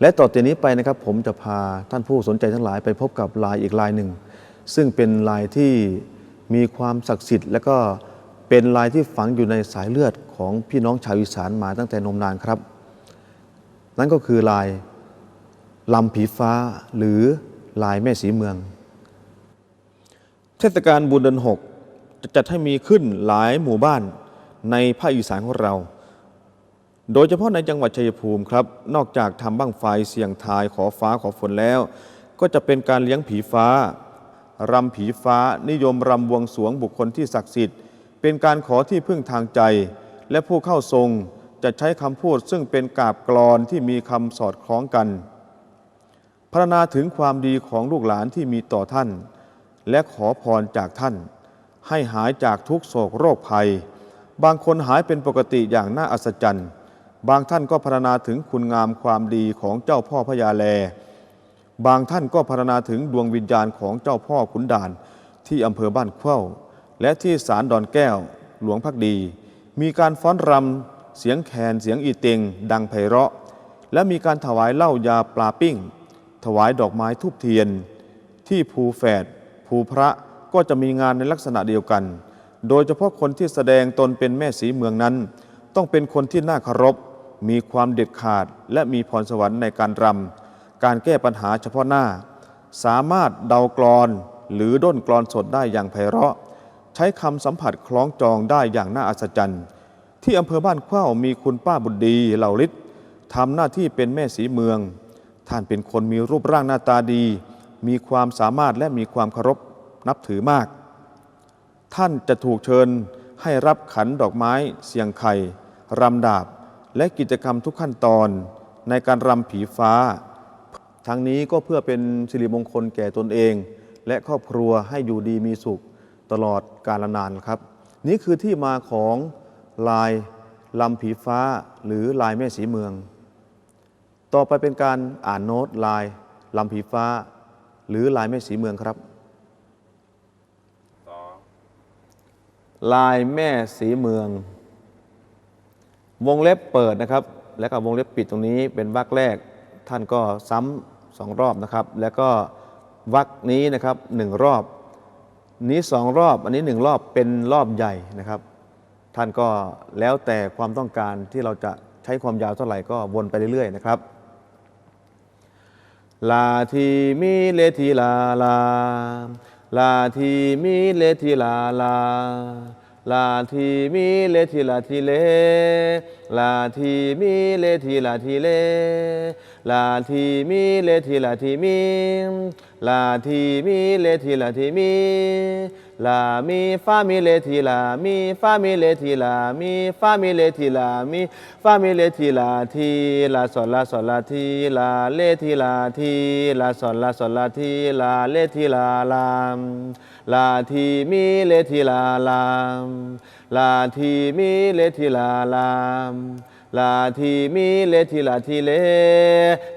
และต่อจากนี้ไปนะครับผมจะพาท่านผู้สนใจทั้งหลายไปพบกับลายอีกลายหนึ่ง ซึ่งเป็นลายที่มีความศักดิ์สิทธิ์ และก็เป็นลายที่ฝังอยู่ในสายเลือดของพี่น้องชาวอีสานมาตั้งแต่นมนานครับ นั่นก็คือลายลำผีฟ้าหรือลายแม่สีเมือง เทศกาลบุญเดือนหกจะจัดให้มีขึ้นหลายหมู่บ้านในภาคอีสานของเรา โดยเฉพาะในจังหวัดชัยภูมิครับ นอกจากทำบั้งไฟเสี่ยงทายขอฟ้าขอฝนแล้ว ก็จะเป็นการเลี้ยงผีฟ้ารำผีฟ้านิยมรำบวงสวงบุคคลที่ศักดิ์สิทธิ์ เป็นการขอที่พึ่งทางใจ และผู้เข้าทรงจะใช้คำพูดซึ่งเป็นกาบกลอนที่มีคำสอดคล้องกันพรรณนาถึงความดีของลูกหลานที่มีต่อท่าน และขอพรจากท่าน ให้หายจากทุกโศกโรคภัย บางคนหายเป็นปกติอย่างน่าอัศจรรย์ บางท่านก็พรรณนาถึงคุณงามความดีของเจ้าพ่อพญาแล บางท่านก็พรรณนาถึงดวงวิญญาณของเจ้าพ่อขุนด่าน ที่อำเภอบ้านเข้าและที่ศาลดอนแก้ว หลวงพักดี มีการฟ้อนรำเสียงแคนเสียงอีเตงดังไพเราะ และมีการถวายเหล้ายาปลาปิ้ง ถวายดอกไม้ทูบเทียน ที่ภูแฝดภูพระก็จะมีงานในลักษณะเดียวกัน โดยเฉพาะคนที่แสดงตนเป็นแม่สีเมืองนั้น ต้องเป็นคนที่น่าเคารพ มีความเด็ดขาดและมีพรสวรรค์ในการรำการแก้ปัญหาเฉพาะหน้า สามารถเดากรอนหรือด้นกรอนสดได้อย่างไพเราะ ใช้คำสัมผัสคล้องจองได้อย่างน่าอัศจรรย์ ที่อำเภอบ้านเข้ามีคุณป้าบุตรดีเหล่าฤทธิ์ทำหน้าที่เป็นแม่สีเมือง ท่านเป็นคนมีรูปร่างหน้าตาดี มีความสามารถและมีความเคารพนับถือมาก ท่านจะถูกเชิญให้รับขันดอกไม้เสียงไข่รำดาบ และกิจกรรมทุกขั้นตอนในการรำผีฟ้า ทั้งนี้ก็เพื่อเป็นสิริมงคลแก่ตนเอง และครอบครัวให้อยู่ดีมีสุขตลอดกาลนานครับ นี่คือที่มาของลายลำผีฟ้าหรือลายแม่สีเมือง ต่อไปเป็นการอ่านโน้ตลายลำผีฟ้า หรือลายแม่สีเมืองครับลายแม่สีเมือง วงเล็บเปิดนะครับ แล้วก็วงเล็บปิดตรงนี้เป็นวรรคแรกท่านก็ซ้ำสองรอบนะครับ แล้วก็วรรคนี้นะครับหนึ่งรอบ นี้สองรอบ อันนี้หนึ่งรอบเป็นรอบใหญ่นะครับ ท่านก็แล้วแต่ความต้องการที่เราจะใช้ความยาวเท่าไหร่ก็วนไปเรื่อยๆนะครับลาทีมิเลทีลาลาลาทีมิเลทีลาลา ลาทีมีเลทีลาทีเล ลาทีมีเลทีลาทีเล ลาทีมีเลทีลาทีมี ลาทีมีเลทีลาทีมี ลามีฟามิเลทีลามีฟามิเลทีลามีฟามิเลทีลามีฟามิเลทีลาทีลาสอนลาสอนลาทีลาเลทีลาทีลาสอนลาสอนลาทีลาเลทีลาลามลาทีมิเลทีลาลามลาทีมิเลทีลาลามลาทีมิเลทีลาทีเล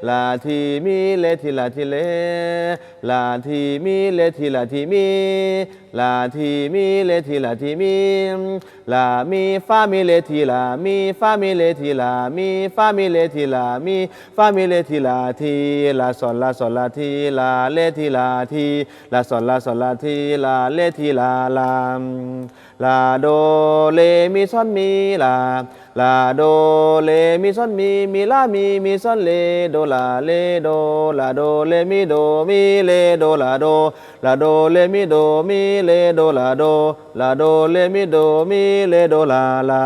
ลาทีมิเลทีลาทีเล ลาทีมิ เลทีลาทีมิลาทีมิเลทีลาทีมิลามีฟามิเลทีลามีฟามิเลทีลามีฟามิเลทีลามีฟาเลทีลาทีลาสอนลาสอนลาทีลาเลทีลาทีลาสอนลาสอนลาทีลาเลลโดเลโดลาโดลาโดเลมิโดมิเลโดลาลา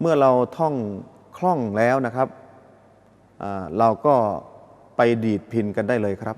เมื่อเราท่องคล่องแล้วนะครับ เราก็ไปดีดพินกันได้เลยครับ